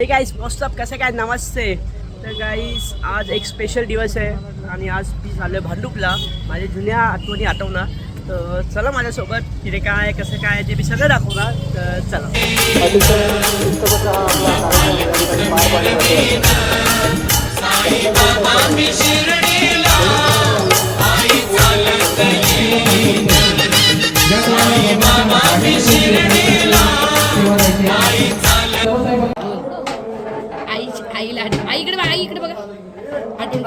हे most of कसं काय? नमस्ते. तर गाईस आज एक स्पेशल दिवस आहे आणि आज मी झालं भांडुपला. माझ्या जुन्या आठवणी आठवणार. तर चला माझ्यासोबत तिथे काय कसं काय ते मी सगळं दाखवणार तर चला. आई इकडे बघा आठवण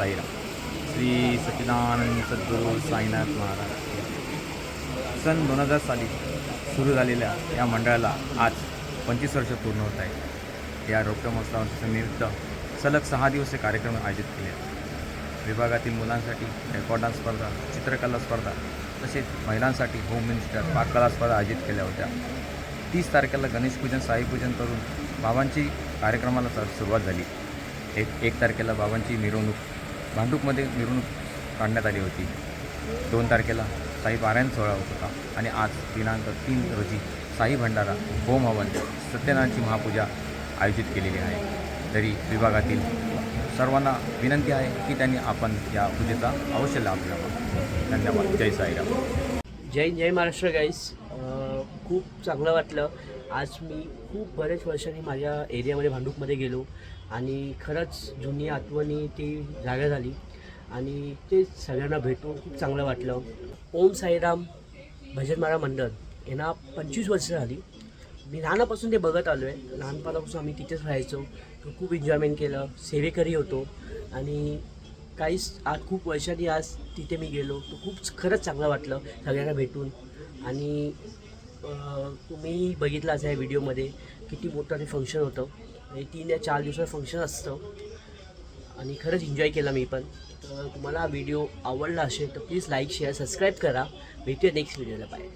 साईराम. श्री सच्चिदानंद सद्गुरू साईनाथ महाराज. सन दोन हजार साली सुरू झालेल्या या मंडळाला आज पंचवीस वर्ष पूर्ण होत आहे या रौप्य महोत्सवाच्या निमित्त सलग सहा दिवसीय कार्यक्रम आयोजित केले आहेत. विभागातील मुलांसाठी रेकॉर्ड डान्स स्पर्धा चित्रकला स्पर्धा तसेच महिलांसाठी होम मिनिस्टर पाककला स्पर्धा आयोजित केल्या होत्या. तीस तारखेला गणेशपूजन साईपूजन करून बाबांची कार्यक्रमाला सुरुवात झाली. एक एक तारखेला बाबांची मिरवणूक भांडूपमध्ये मिरवणूक काढण्यात आली होती. दोन तारखेला साई पारायण सोहळा होत होता आणि आज दिनांक तीन रोजी साई भंडारा होम हवन सत्यनारायणची महापूजा आयोजित केलेली आहे. तरी विभागातील सर्वांना विनंती आहे की त्यांनी आपण या पूजेचा अवश्य लाभ घ्यावा. धन्यवाद. जय साईराम. जय जय महाराष्ट्र गाईस खूप चांगलं वाटलं. आज मी खूप बरेच वर्षांनी माझ्या एरियामध्ये भांडूपमध्ये गेलो. आणि खरंच जुनी आठवणी ती जागा झाली. आणि ते सगळ्यांना भेटून खूप चांगलं वाटलं. ओम साईराम भजनमाळा मंडळ यांना पंचवीस वर्ष झाली. मी लहानापासून ते बघत आलो आहे. लहानपणापासून आम्ही तिथेच राहायचो. खूप एन्जॉयमेंट केलं. सेवेकरी होतो. आणि काहीच आज खूप वर्षांनी आज तिथे मी गेलो. तो खूप खरंच चांगलं वाटलं सगळ्यांना भेटून. आणि तुम्ही बघितलं असं या व्हिडिओमध्ये किती मोठं ते फंक्शन होतं. म्हणजे तीन या चार दिवसाचं फंक्शन असतं. आणि खरंच एन्जॉय केला मी पण. तर तुम्हाला व्हिडिओ आवडला असेल तर प्लीज लाईक शेअर सबस्क्राईब करा. भेटूया नेक्स्ट व्हिडिओला बाय